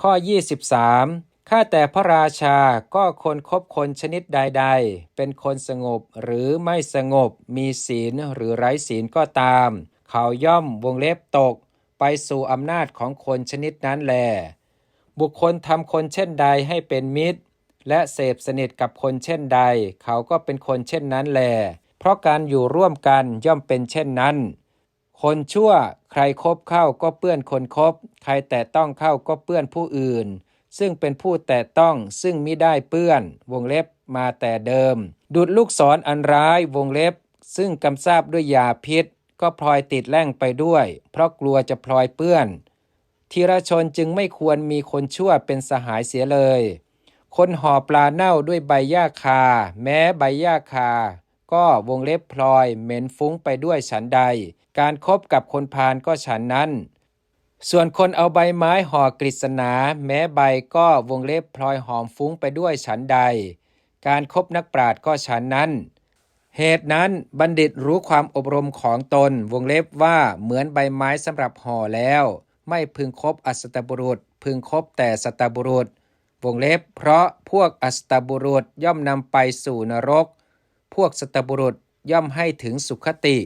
ข้อ 23 ข้าแต่พระราชาก็คนคบคนชนิดใด ๆ เป็นคนสงบหรือไม่สงบ มีศีลหรือไร้ศีลก็ตาม เขาย่อมวงเล็บตก ไปสู่อำนาจของคนชนิดนั้นแล บุคคลทำคนเช่นใดให้เป็นมิตร และเสพสนิทกับคนเช่นใด เขาก็เป็นคนเช่นนั้นแล เพราะการอยู่ร่วมกันย่อมเป็นเช่นนั้น คนชั่ว ใครคบเข้าก็เปื้อนคนคบ ใครแต่ต้องเข้าก็เปื้อนผู้อื่น ซึ่งเป็นผู้แต่ต้องซึ่งมิได้เปื้อน วงเล็บมาแต่เดิม ดุดลูกศรออันร้ายวงเล็บ ซึ่งกำซาบด้วยยาพิษ ก็พลอยติดแล่งไปด้วย เพราะกลัวจะพลอยเปื้อนทีรชนจึงไม่ควรมีคนชั่วเป็นสหายเสียเลย คนห่อปลาเน่าด้วยใบหญ้าคา แม้ใบหญ้าคา ก็วงเล็บพลอยเหม็นฟุ้งไปด้วยฉันใด การครบกับคนพาลก็ฉันนั้น ส่วนคนเอาใบไม้ห่อกฤษณา แม้ใบก็วงเล็บพลอยหอมฟุ้งไปด้วยฉันใด การครบนักปราชญ์ก็ฉันนั้น เหตุนั้นบัณฑิตรู้ความอบรมของตน วงเล็บว่าเหมือนใบไม้สำหรับห่อแล้ว ไม่พึงคบอสตบุรุษ พึงคบแต่สตบุรุษวงเล็บเพราะพวกอสตบุรุษย่อมนำไปสู่นรก พวกสตบุรุษย่อมให้ถึงสุขติ